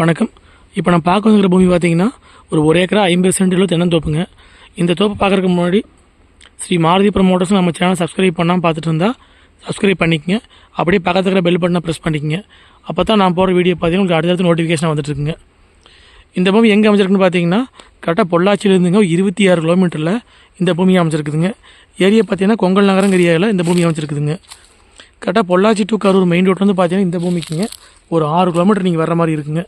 வணக்கம். இப்போ நான் பார்க்க வந்துக்கிற பூமி பார்த்தீங்கன்னா ஒரு ஒரு ஏக்கரா ஐம்பது சென்டில் தென்னந்தோப்புங்க இந்த தோப்பு பார்க்குறதுக்கு முன்னாடி ஸ்ரீ மாருதி ப்ரமோட்டர்ஸ் நம்ம சேனல் சப்ஸ்கிரைப் பண்ணாமல் பார்த்துட்டு இருந்தால் சப்ஸ்கிரைப் பண்ணிக்கங்க. அப்படியே பக்கத்தில் இருக்கிற பெல் பட்டனை ப்ரெஸ் பண்ணிக்கங்க. அப்போ தான் நான் போகிற வீடியோ பார்த்தீங்கன்னா உங்களுக்கு அடுத்தடுத்து நோட்டிஃபிகேஷன் வந்துட்டுருக்குங்க இந்த பூமி எங்கே அமைச்சிருக்குன்னு பார்த்தீங்கன்னா கரெக்டாக பொள்ளாச்சியிலேருந்துங்க இருபத்தி ஆறு கிலோமீட்டரில் இந்த பூமி அமைச்சிருக்குதுங்க ஏரியா பார்த்தீங்கன்னா கொங்கல் நகரம் ஏரியாவில் இந்த பூமி அமைச்சிருக்குதுங்க கரெக்டாக பொள்ளாச்சி டு கரூர் மெயின் ரோட்லேருந்து பார்த்தீங்கன்னா இந்த பூமிக்குங்க ஒரு ஆறு கிலோமீட்டர் நீங்கள் வர மாதிரி இருக்குங்க.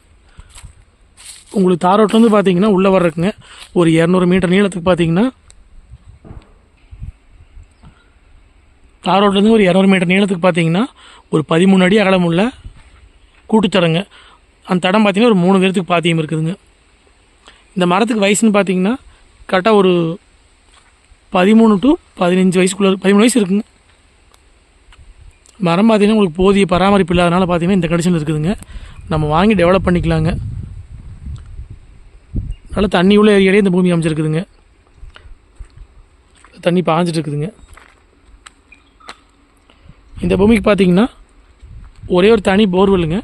உங்களுக்கு தார் பார்த்தீங்கன்னா உள்ளே வர்றதுக்குங்க. ஒரு இரநூறு மீட்டர் நீளத்துக்கு பார்த்தீங்கன்னா தார் ஒரு இரநூறு மீட்டர் நீளத்துக்கு பார்த்தீங்கன்னா ஒரு பதிமூணு அடி அகலம் உள்ள அந்த தடம் பார்த்தீங்கன்னா ஒரு மூணு பேர்த்துக்கு பாத்தியம் இருக்குதுங்க. இந்த மரத்துக்கு வயசுன்னு பார்த்தீங்கன்னா கரெக்டாக ஒரு பதிமூணு டு பதினஞ்சு வயசுக்குள்ளே பதிமூணு வயசு இருக்குங்க. மரம் பார்த்தீங்கன்னா உங்களுக்கு போதிய பராமரிப்பு இல்லாதனால பார்த்தீங்கன்னா இந்த கண்டிஷனில் இருக்குதுங்க. நம்ம வாங்கி டெவலப் பண்ணிக்கலாங்க. நல்லா தண்ணி உள்ள ஏரியாலே இந்த பூமி அமைச்சிருக்குதுங்க தண்ணி பாஞ்சிட்டு இருக்குதுங்க இந்த பூமிக்கு பார்த்தீங்கன்னா ஒரே ஒரு தனி போர்வெல்லுங்க.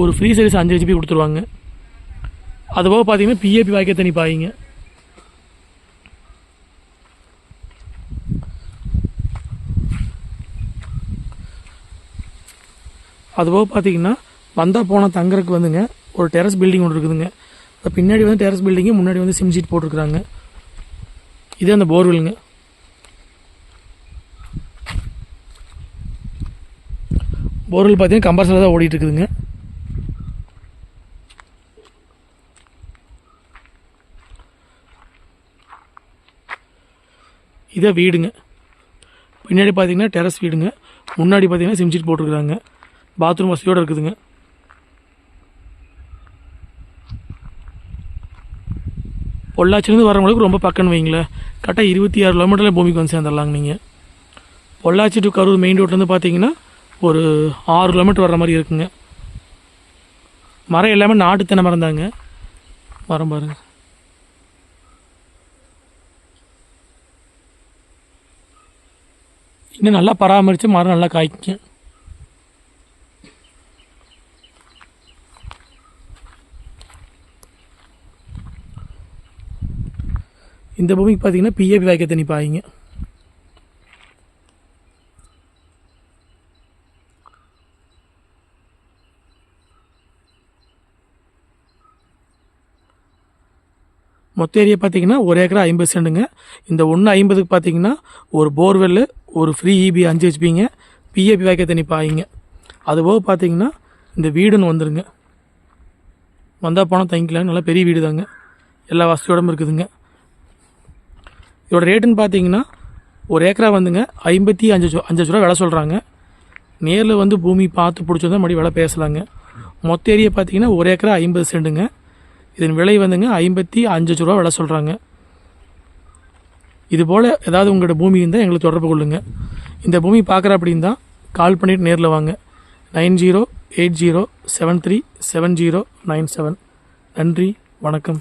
ஒரு ஃப்ரீ சர்வீஸ் அஞ்சு ஜிபி கொடுத்துருவாங்க. அதுபோக பார்த்தீங்கன்னா பிஏபி வாய்க்க தண்ணி பாயிங்க. அதுபோக பார்த்தீங்கன்னா வந்தால் போனால் தங்குறதுக்கு வந்துங்க. ஒரு டெரஸ் பில்டிங் ஒன்று இருக்குதுங்க. பின்னாடி வந்து டெரஸ் பில்டிங்கு முன்னாடி வந்து சிம் சீட் போட்டிருக்குறாங்க. இது அந்த போர்வெல்லுங்க போர்வெல் பார்த்தீங்கன்னா கம்பர்சரில் தான் ஓடிட்டு இருக்குதுங்க இதான் வீடுங்க. பின்னாடி பார்த்தீங்கன்னா டெரஸ் வீடுங்க. முன்னாடி பார்த்தீங்கன்னா சிம்சீட் போட்டிருக்கிறாங்க. பாத்ரூம் வசதியோடு இருக்குதுங்க. பொள்ளாச்சிலேருந்து வரவங்களுக்கு ரொம்ப பக்கம்னு வைங்களேன். கரெக்டாக இருபத்தி ஆறு கிலோமீட்டரில் பூமிக்கு வந்து சேர்ந்துடலாங்க நீங்கள் பொள்ளாச்சி டு கரூர் மெயின் ரோட்லேருந்து பார்த்தீங்கன்னா ஒரு ஆறு கிலோமீட்டர் வர்ற மாதிரி இருக்குங்க. மரம் எல்லாமே நாட்டு தென்னை மரம் தாங்க. மரம் பாருங்க. இன்னும் நல்லா பராமரித்து மரம் நல்லா காய்க்கும். இந்த பூமிக்கு பார்த்தீங்கன்னா பிஏபி வாய்க்க தண்ணி பாயிங்க. மொத்த ஏரியா பார்த்தீங்கன்னா ஒரு ஏக்கரா ஐம்பது சென்டுங்க இந்த ஒன்று ஐம்பதுக்கு பார்த்தீங்கன்னா ஒரு போர்வெல்லு ஒரு ஃப்ரீ இபி அஞ்சு வச்சுப்பீங்க பிஏபி வாய்க்க தண்ணி பாயிங்க. அதுபோக பார்த்தீங்கன்னா இந்த வீடுன்னு வந்துருங்க. வந்தால் போனால் தங்கிக்கலாம். நல்லா பெரிய வீடு தாங்க எல்லா வசதியோடமும் இருக்குதுங்க. இதோட ரேட்டுன்னு பார்த்தீங்கன்னா ஒரு ஏக்கரா வந்துங்க ஐம்பத்தி அஞ்சு அஞ்சு ரூபா விலை சொல்கிறாங்க நேரில் வந்து பூமி பார்த்து பிடிச்சிருந்தா மறுபடியும் விலை பேசலாங்க. மொத்த ஏரியா பார்த்தீங்கன்னா ஒரு ஏக்கரா ஐம்பது சென்ட்டுங்க இதன் விலை வந்துங்க ஐம்பத்தி அஞ்சு ரூபா விலை சொல்கிறாங்க இது போல் ஏதாவது உங்களோட பூமி இருந்தால் எங்களை தொடர்பு கொள்ளுங்கள் இந்த பூமி பார்க்குற அப்படின்னா கால் பண்ணிவிட்டு நேரில் வாங்க. Nine zero eight zero seven three seven zero nine seven. நன்றி வணக்கம்.